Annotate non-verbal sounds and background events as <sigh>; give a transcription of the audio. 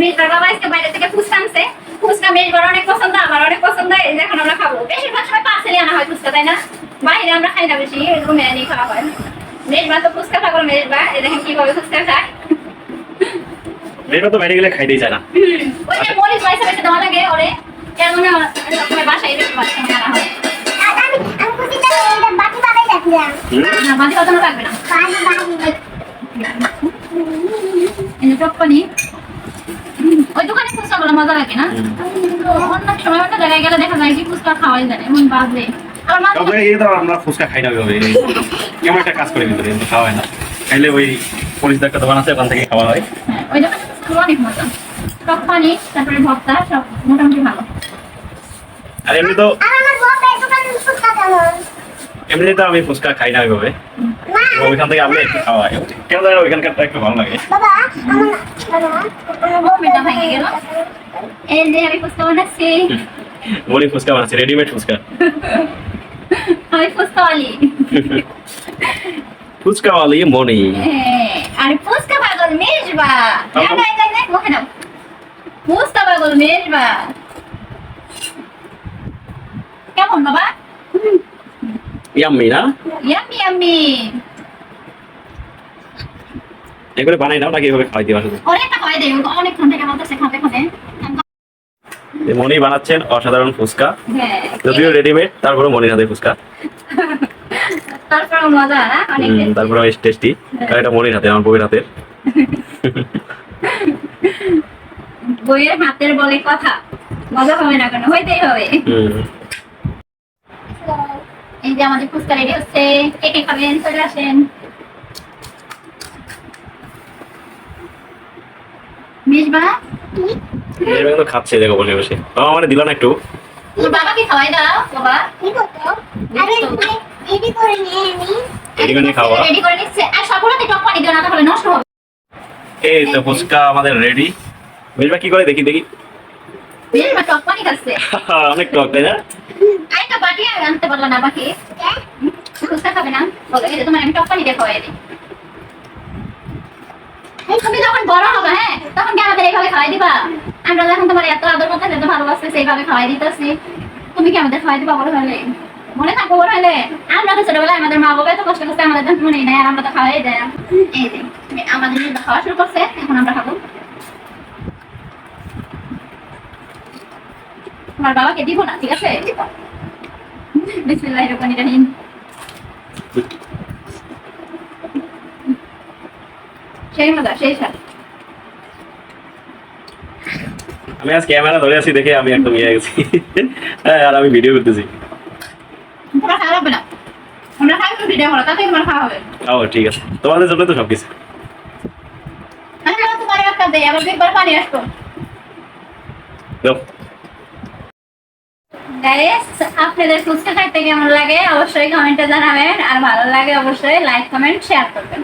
মেজবার বাবা আজকে বাইরে থেকে ফুচকা আনছে। ফুচকা মেজবার অনেক পছন্দ আমার অনেক পছন্দ এই যে এখন আমরা খাব। বেশিরভাগ সময় পার্সেলে আনা হয় ফুচকা তাই না? বাইরে আমরা খাই না বেশি রুমে এনে খাওয়া হয়। মেজবা তো ফুচকা খাব মেজবা এই দেখেন কীভাবে ফুচকা খায়। মেয়েটা তো বাইরে গেলে খাইতেই চায় না। ওই যে মরিচ পয়সা বেশি দেওয়া লাগে ওরে কেন সবসময় বাসায় বেশি বাচ্চা আনা হয়। এটা বাকি হুম? না কথা লাগবে না বাকি বাকি এই যে চপ্পানি ওই দোকানে ফুচকা গুলো মজা লাগে না অন্য সময় অন্য জায়গায় গেলে দেখা যায় কি ফুচকা খাওয়াই যায় এমন বাজে আমার মা তবে এই তো আমরা ফুচকা খাই না ওইভাবে। এই কেমন একটা কাজ করে ভিতরে খাওয়া হয় না। খাইলে ওই পুলিশ একটা দোকান আছে ওখান থেকে খাওয়া হয়। হ্যাঁ, ওই অনেক মজা চপ্পানি তারপরে ভর্তা সব মোটামুটি ভালো। আর এমনি তো এমনি তো আমি ফুচকা খাই না ওইভাবে। ওইখান থেকে আমি একটু খাওয়া হয়। কেন জানি ওইখানকারটা একটু ভালো লাগে। বাবা আমার বাবা ভেঙে গেল। এই যে আমি ফুচকা বানাচ্ছি বলি ফুচকা বানাচ্ছে রেডিমেড ফুচকা আমি ফুচকাওয়ালি ফুচকা वाली. মনি আর ফুচকা পাগল মেজবা দেখ দেখ দেখ দেখ মুখে নাও ফুচকা পাগল মেজবা কেমন বাবা ইয়াম্মি না ইয়াম্মি ইয়াম্মি এগুলো বানাই নাও নাকি এভাবে খাওয়াই দিবা শুধু অনেকটা হয় দেয় অনেকক্ষণ থেকে বলতেছে খাতে খাতে এই মনি বানাচ্ছেন অসাধারণ ফুচকা। হ্যাঁ। যদিও রেডিমেড তারপরে মনির হাতে ফুচকা। তারপর। তারপরে বেশ টেস্টি কারণ এটা মনির হাতে আমার বউয়ের হাতের। বইয়ের হাতের বলে কথা। মজা হবে না কেন? হইতেই হবে। এই যে আমাদের ফুচকা রেডি হচ্ছে। কে কে খাবেন? চলে আসেন। মিসবা তো খাচ্ছে দেখো বসে বসে। বাবা মানে দিল না একটু। বাবাকে খাওয়াই দাও বাবা। কি করতো? আরে এডি করে নিয়ে আমি রেডি করে খাওয়া। রেডি করে নিচ্ছে। আর সবগুলোতে টক পানি দিও না তাহলে নষ্ট হবে। এই তো ফুচকা আমাদের রেডি বুঝবা কি করে? দেখি দেখি। মিসবা টক পানি খাচ্ছে। <laughs> অনেক টক তাই না? আরেকটা বাটি আর আনতে পারল না বাকি ফুচকা খাবে না। বলো এই তোমার আমি টক পানি দিয়ে খাওয়াই দিই। তুমি যখন বড় হবে হ্যাঁ তখন কি আমাদের এইভাবে খাওয়াই দিবা? আমরা যখন তোমার এত আদর করতে এত ভালোবাসতে সেইভাবে খাওয়াই দিতেছি। তুমি কি আমাদের খাওয়াই দিবা বড় হলে মনে থাকো বড় হলে আমরা তো ছোটবেলায় আমাদের মা বাবা এত কষ্ট করতে আমাদের মনে নেই আর আমরা তো খাওয়াই দেয়। এই যে, আমাদের খাওয়া শুরু করছে, এখন আমরা খাব। তোমার বাবাকে দিব না, ঠিক আছে? সেই মজা, সেই স্বাদ। আমি আজ ক্যামেরা ধরে আছি দেখে আমি একদম ইয়ে গেছি। হ্যাঁ আর আমি ভিডিও করতেছি। ও ঠিক আছে। তোমাদের জন্য তো সবকিছু। আপনাদের ফুচকা খাইতে কেমন লাগে? অবশ্যই কমেন্টে জানাবেন। আর ভালো লাগে অবশ্যই লাইক কমেন্ট শেয়ার করবেন।